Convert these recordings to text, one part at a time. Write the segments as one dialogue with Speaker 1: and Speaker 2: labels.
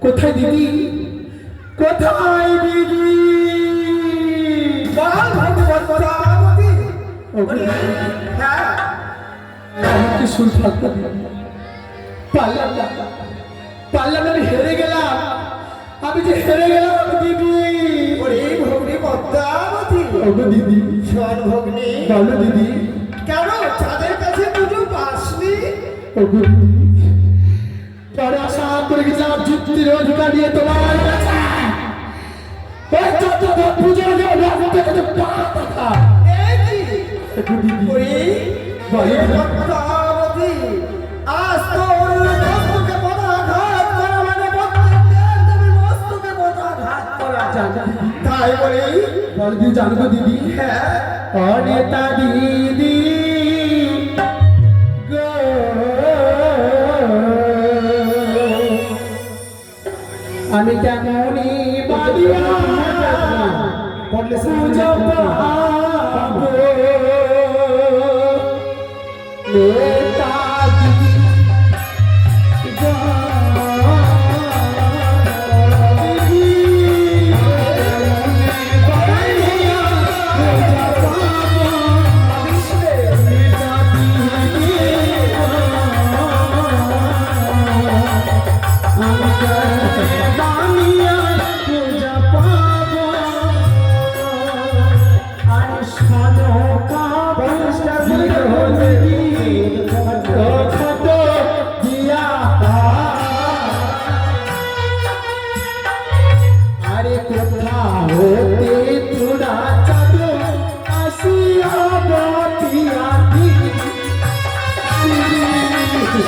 Speaker 1: কোথায় দিদি? কোথায় দিদি?
Speaker 2: হ্যাঁ।
Speaker 1: পারলাম না পারলাম আমি হেরে গেলাম। আমি যে হেরে গেলাম দিদি।
Speaker 2: ওরে ভগ্নি পদ্মাবতী।
Speaker 1: ওগো দিদি।
Speaker 2: শোন ভগ্নি।
Speaker 1: বলো দিদি।
Speaker 2: কেন? চাঁদের কাছে পুজো পাসনি?
Speaker 1: ওগো দিদি। পরে করে গেছিলাম যুক্তির অধিকার নিয়ে তোমার কাছে। ওই যত পুজো রাখতে কাছে পা কথা
Speaker 2: আজ তোর মানে তাই বলে
Speaker 1: জানব দিদি।
Speaker 2: হ্যাঁ।
Speaker 1: অনেতা দিদি। আমি কেমনই বাদিয়া পূজা পাবো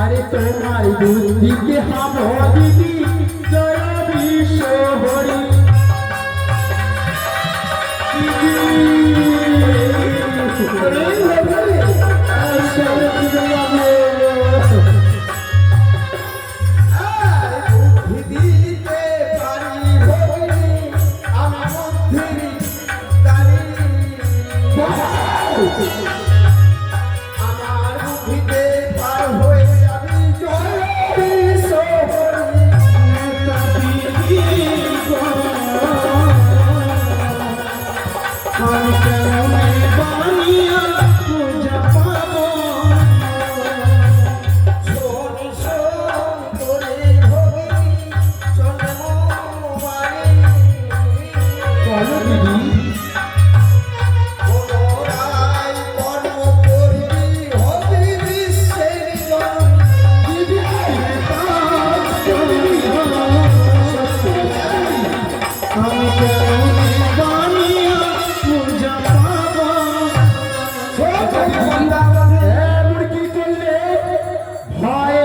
Speaker 1: আরে তোমার বুদ্ধিকে হাম দিদি জরা বিশ্ব হরি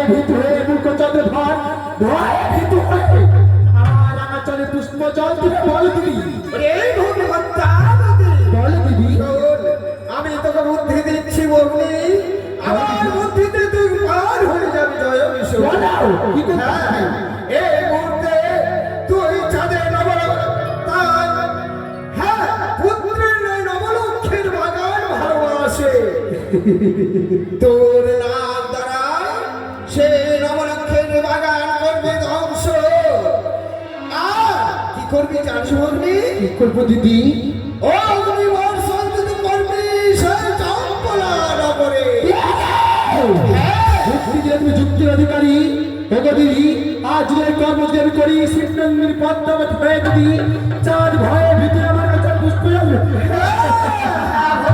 Speaker 1: ভয়ে ভিতরে মুখ চন্দ্র ধর ভয়ে ভিতরে আমার আচলে পুষ্প জল দিলে বল দিদি বল দিদি
Speaker 2: আমি তোকে বুদ্ধি দিচ্ছি বলনি আমার বুদ্ধিতে তুই পার হয়ে যাবি জয় বিষ্ণু
Speaker 1: কি
Speaker 2: হ্যাঁ, এই মুহূর্তে তুই চাঁদের নবল হ্যাঁ পুত্রের নবলক্ষের বাগান ভালোবাসে। তোর নাম জানিস বলবি
Speaker 1: কি করব দিদি।
Speaker 2: ও অগ্নি বর্ষণ তুই করবি সেই চম্পলা নগরে।
Speaker 1: যুক্তি দিলে তুমি যুক্তির অধিকারী। ওগো দিদি আজ যে কর্ম যদি আমি করি শিবনন্দিনী পদ্মাবতী হয়ে দিদি চাঁদ ভয়ে ভিতরে আমার কাছে পুষ্প যাবে
Speaker 2: হ্যাঁ,